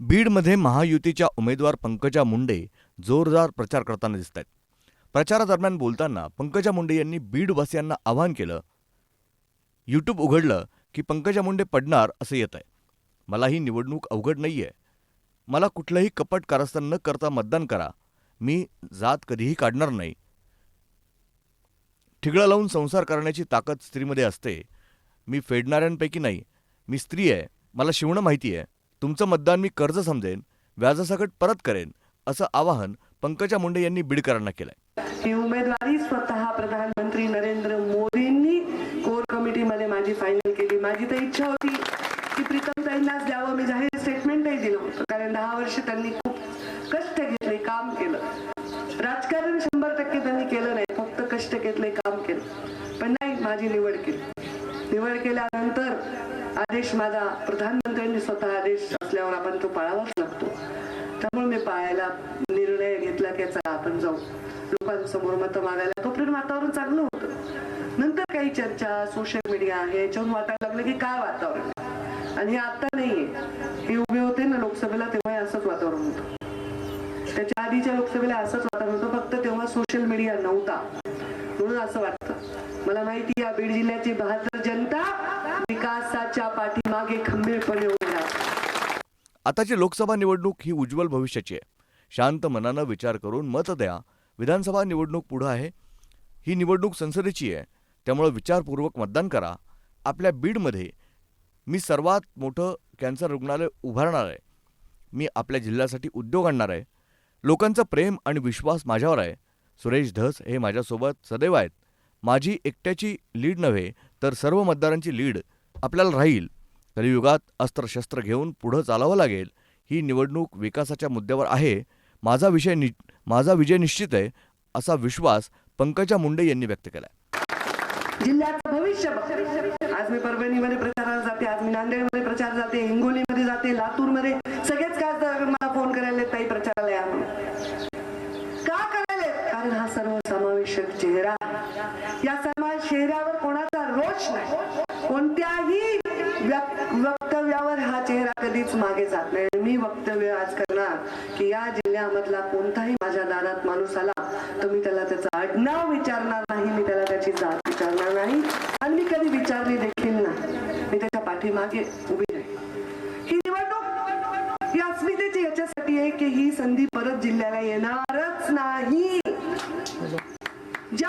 बीडमध्ये महायुतीच्या उमेदवार पंकजा मुंडे जोरदार प्रचार करताना दिसत आहेत प्रचारादरम्यान बोलताना पंकजा मुंडे यांनी बीडवासियांना आवाहन केलं. यूट्यूब उघडलं की पंकजा मुंडे पडणार असं येत आहे मला ही निवडणूक अवघड नाही आहे मला कुठलंही कपट कारस्थान न करता मतदान करा. मी जात कधीही काढणार नाही. ठिगळा लावून संसार करण्याची ताकद स्त्रीमध्ये असते. मी फेडणाऱ्यांपैकी नाही. मी स्त्री आहे. मला शिवणं माहिती आहे. तुमचं मतदान मी कर्ज समजेन व्याजासकट परत करेन असं आवाहन पंकजा मुंडे यांनी बीडकरांना केलंय. ही उमेदवारी स्वतः प्रधानमंत्री नरेंद्र मोदींनी कोर कमिटीमध्ये माझी फायनल केली. माझी तर इच्छा होती की प्रीतमताईंनाच द्यावं. मी जाहीर स्टेटमेंटही दिलं होतं. कारण दहा वर्ष त्यांनी खूप कष्ट घेतले काम केलं. राजकारण शंभर टक्के त्यांनी केलं नाही. फक्त कष्ट घेतले काम केलं. पण नाही माझी निवड केली. निवड केल्यानंतर आदेश माझा प्रधानमंत्र्यांनी स्वतः आदेश असल्यावर आपण तो पाळावाच लागतो. त्यामुळे मी पाळायला निर्णय घेतला की याचा आपण जाऊ. लोकांसमोर मतं मागायला तोपर्यंत वातावरण चांगलं होतं. नंतर काही चर्चा सोशल मीडिया आहे याच्यावरून वाटायला लागलं की काय वातावरण? आणि हे आता नाहीये. हे उभे होते ना लोकसभेला तेव्हा असंच वातावरण होतं. त्याच्या आधीच्या लोकसभेला असंच वातावरण होतं. फक्त तेव्हा सोशल मीडिया नव्हता. म्हणून असं वाटतं. मला माहिती या बीड जिल्ह्याची बहादूर जनता विकासाच्या पाठीमागे खंबीरपणे उभी आताची लोकसभा निवडणूक ही उज्ज्वल भविष्याची आहे. शांत मनानं विचार करून मत द्या. विधानसभा निवडणूक पुढं आहे. ही निवडणूक संसदेची आहे. त्यामुळं विचारपूर्वक मतदान करा. आपल्या बीडमध्ये मी सर्वात मोठं कॅन्सर रुग्णालय उभारणार आहे. मी आपल्या जिल्ह्यासाठी उद्योग आणणार आहे. लोकांचं प्रेम आणि विश्वास माझ्यावर आहे. सुरेश धस हे माझ्यासोबत सदैव आहेत. माझी एकट्याची लीड नव्हे तर सर्व मतदारांची लीड आपल्याला राहील. कलियुगात अस्त्रशस्त्र घेऊन पुढं चालावं लागेल ही निवडणूक विकासाच्या मुद्द्यावर आहे. माझा विषय नि माझा विजय निश्चित आहे असा विश्वास पंकजा मुंडे यांनी व्यक्त केला जिल्ह्याचं भविष्य आज मी परभणीमध्ये प्रचाराला जाते आज मी नांदेडमध्ये प्रचार जाते हिंगोलीमध्ये जाते लातूरमध्ये. सगळेच खासदार मला फोन करायला ताई प्रचाराला या म्हणून. का करायला कारण हा सर्व समावेशक चेहरा चेहऱ्यावर कोणाचा रोष नाही. कोणत्याही वक्तव्यावर हा चेहरा कधीच मागे जात नाही. मी वक्तव्य आज करणार की या जिल्ह्यामधला कोणताही माझ्या दारात माणूस आला तर मी त्याला त्याचं आडनाव विचारणार नाही मी त्याला त्याची जात विचारणार नाही. आणि मी कधी विचारली देखील नाही. मी त्याच्या पाठीमागे उभी राहील ही निवडणूक ही अस्मितेची याच्यासाठी आहे की ही संधी परत जिल्ह्याला येणारच नाही. ज्या